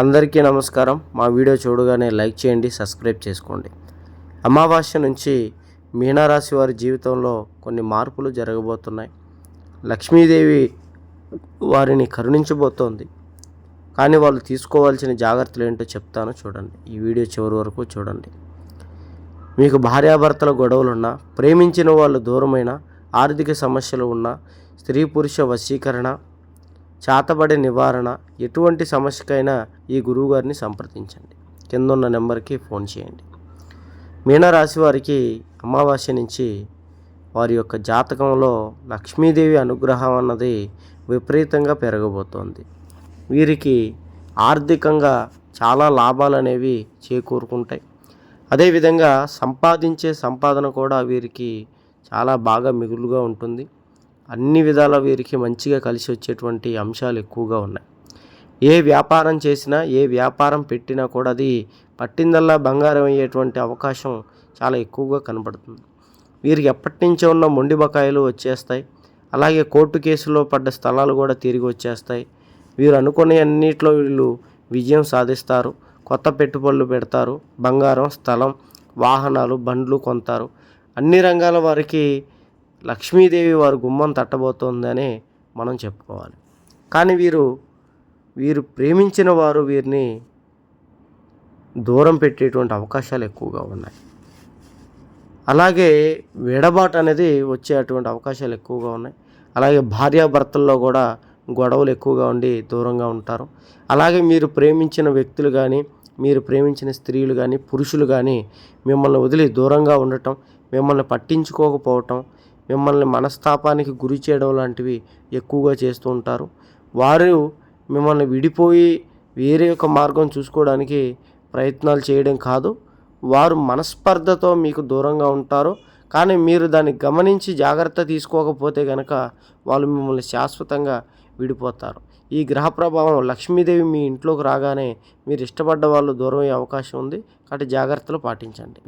అందరికీ నమస్కారం. మా వీడియో చూడగానే లైక్ చేయండి సబ్స్క్రైబ్ చేసుకోండి. అమావాస్య నుంచి మీనరాశి వారి జీవితంలో కొన్ని మార్పులు జరగబోతున్నాయి. లక్ష్మీదేవి వారిని కరుణించబోతోంది. కానీ వాళ్ళు తీసుకోవాల్సిన జాగ్రత్తలు ఏంటో చెప్తాను చూడండి. ఈ వీడియో చివరి వరకు చూడండి. మీకు భార్యాభర్తల గొడవలున్నా ప్రేమించిన వాళ్ళు దూరమైన ఆర్థిక సమస్యలు ఉన్నా స్త్రీ పురుష వశీకరణ చేతబడి నివారణ ఎటువంటి సమస్యకైనా ఈ గురువుగారిని సంప్రదించండి. కింద ఉన్న నెంబర్కి ఫోన్ చేయండి. మీనరాశి వారికి అమావాస్య నుంచి వారి యొక్క జాతకంలో లక్ష్మీదేవి అనుగ్రహం అన్నది విపరీతంగా పెరగబోతోంది. వీరికి ఆర్థికంగా చాలా లాభాలు అనేవి చేకూరుకుంటాయి. అదేవిధంగా సంపాదించే సంపాదన కూడా వీరికి చాలా బాగా మిగులుగా ఉంటుంది. అన్ని విధాల వీరికి మంచిగా కలిసి వచ్చేటువంటి అంశాలు ఎక్కువగా ఉన్నాయి. ఏ వ్యాపారం చేసినా ఏ వ్యాపారం పెట్టినా కూడా అది పట్టిందల్లా బంగారం అయ్యేటువంటి అవకాశం చాలా ఎక్కువగా కనబడుతుంది. వీరికి ఎప్పటి నుంచో ఉన్న మొండి బకాయిలు వచ్చేస్తాయి. అలాగే కోర్టు కేసులో పడ్డ స్థలాలు కూడా తిరిగి వచ్చేస్తాయి. వీరు అనుకునే అన్నిట్లో వీళ్ళు విజయం సాధిస్తారు. కొత్త పెట్టుబడులు పెడతారు. బంగారం స్థలం వాహనాలు బండ్లు కొంటారు అన్ని రంగాల వారికి లక్ష్మీదేవి వారు గుమ్మం తట్టబోతోందని మనం చెప్పుకోవాలి. కానీ వీరు వీరు ప్రేమించిన వారు వీరిని దూరం పెట్టేటువంటి అవకాశాలు ఎక్కువగా ఉన్నాయి. అలాగే విడబాటు అనేది వచ్చేటువంటి అవకాశాలు ఎక్కువగా ఉన్నాయి. అలాగే భార్యాభర్తల్లో కూడా గొడవలు ఎక్కువగా ఉండి దూరంగా ఉంటారు. అలాగే మీరు ప్రేమించిన వ్యక్తులు కానీ మీరు ప్రేమించిన స్త్రీలు కానీ పురుషులు కానీ మిమ్మల్ని వదిలి దూరంగా ఉండటం మిమ్మల్ని పట్టించుకోకపోవటం మిమ్మల్ని మనస్తాపానికి గురి చేయడం లాంటివి ఎక్కువగా చేస్తూ ఉంటారు. వారు మిమ్మల్ని విడిపోయి వేరే ఒక మార్గం చూసుకోవడానికి ప్రయత్నాలు చేయడం కాదు. వారు మనస్పర్ధతో మీకు దూరంగా ఉంటారు. కానీ మీరు దాన్ని గమనించి జాగ్రత్త తీసుకోకపోతే కనుక వాళ్ళు మిమ్మల్ని శాశ్వతంగా విడిపోతారు. ఈ గ్రహ ప్రభావం లక్ష్మీదేవి మీ ఇంట్లోకి రాగానే మీరు ఇష్టపడ్డ వాళ్ళు దూరం అయ్యే అవకాశం ఉంది. కాబట్టి జాగ్రత్తలు పాటించండి.